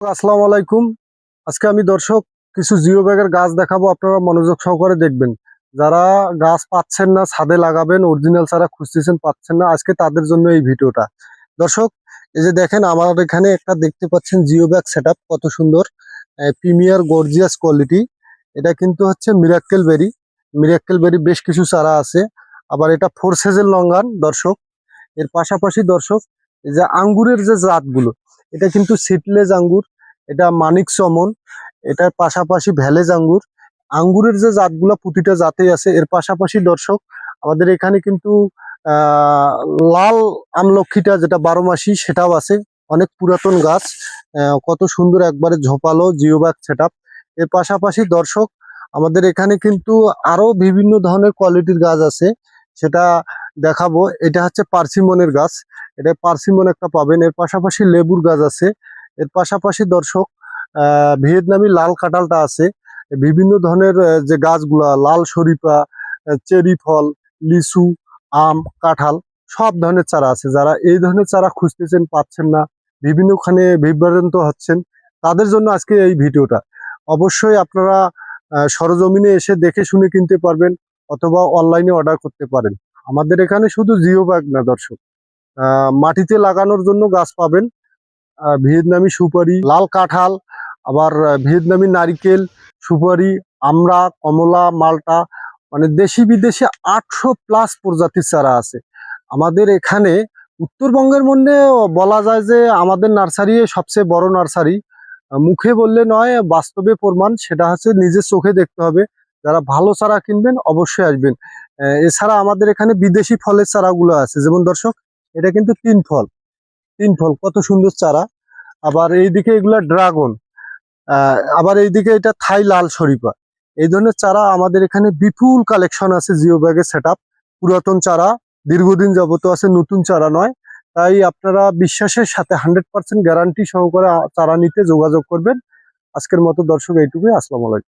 আসসালামু আলাইকুম। আজকে আমি দর্শক কিছু জিও ব্যাগের গাছ দেখাবো, আপনারা মনোযোগ সহকারে দেখবেন। যারা গাছ পাচ্ছেন না, ছাদে লাগাবেন অরিজিনাল ছাড়া খুঁজতেছেন, পাচ্ছেন না, আজকে তাদের জন্য এই ভিডিওটা। দর্শক, এই যে দেখেন, আমার এখানে একটা দেখতে পাচ্ছেন জিও ব্যাগ সেট কত সুন্দর। Premier gorgeous quality. এটা কিন্তু হচ্ছে মিরাক্কেল বেরি। মিরাক্কেল বেরি বেশ কিছু চারা আছে। আবার এটা ফোর সেজের লঙ্গান, দর্শক। এর পাশাপাশি দর্শক যে আঙ্গুরের যে জাতগুলো এটা কিন্তু সিটলেস আঙ্গুর, এটা মানিক চমন এটার পাশাপাশি ভ্যালেজ আঙ্গুর। আঙ্গুরের যে জাতগুলো প্রতিটা জাতেই আছে, এর পাশাপাশি দর্শক, আমাদের এখানে কিন্তু লাল আমলক্ষীটা যেটা বারো মাসি সেটাও আছে। অনেক পুরাতন গাছ কত সুন্দর একবারে ঝোপালো জিওব্যাগ সেট এর পাশাপাশি দর্শক, আমাদের এখানে কিন্তু আরও বিভিন্ন ধরনের কোয়ালিটির গাছ আছে। সেটা দেখাবো, এটা হচ্ছে পার্সিমনের গাছ। এটা পার্সিমন একটা পাবেন। এর পাশাপাশি লেবুর গাছ আছে। এর পাশাপাশি দর্শক ভিয়েতনামি লাল কাঁঠালটা আছে। বিভিন্ন ধরনের যে গাছগুলা, লাল শরীফা চেরি ফল, লিচু, আম, কাঁঠাল, সব ধরনের চারা আছে। যারা এই ধরনের চারা খুঁজতেছেন, পাচ্ছেন না, বিভিন্নখানে বিভ্রান্ত হচ্ছেন, তাদের জন্য আজকে এই ভিডিওটা। অবশ্যই আপনারা সরজমিনে এসে দেখে শুনে কিনতে পারবেন, অথবা অনলাইনে অর্ডার করতে পারেন। আমাদের এখানে শুধু জিও ব্যাগ না, দর্শক। মাটিতে লাগানোর জন্য গাছ পাবেন। ভিয়েতনামি সুপারি, লাল কাঁঠাল, আবার ভিয়েতনামি নারিকেল, সুপারি, আমড়া, কমলা, মালটা মানে দেশি বিদেশে আটশো প্লাস প্রজাতির চারা আছে। আমাদের এখানে উত্তরবঙ্গের মধ্যে বলা যায় যে আমাদের নার্সারি সবচেয়ে বড় নার্সারি। মুখে বললে নয়, বাস্তবে প্রমাণ, সেটা হচ্ছে নিজের চোখে দেখতে হবে। যারা ভালো চারা কিনবেন অবশ্যই আসবেন। এছাড়া আমাদের এখানে বিদেশি ফলের চারাগুলো আছে। যেমন দর্শক, এটা কিন্তু তিন ফল। তিন ফল, কত সুন্দর চারা। আবার এইদিকে এগুলা ড্রাগন। আবার এইদিকে এটা থাই লাল শরীফা এই ধরনের চারা আমাদের এখানে বিপুল কালেকশন আছে জিও ব্যাগের সেট পুরাতন চারা, দীর্ঘদিন যাবত আছে, নতুন চারা নয়। তাই আপনারা বিশ্বাসের সাথে হান্ড্রেড পার্সেন্ট গ্যারান্টি সহকারে চারা নিতে যোগাযোগ করবেন। আজকের মতো দর্শক, এইটুকুই। আসসালামু আলাইকুম।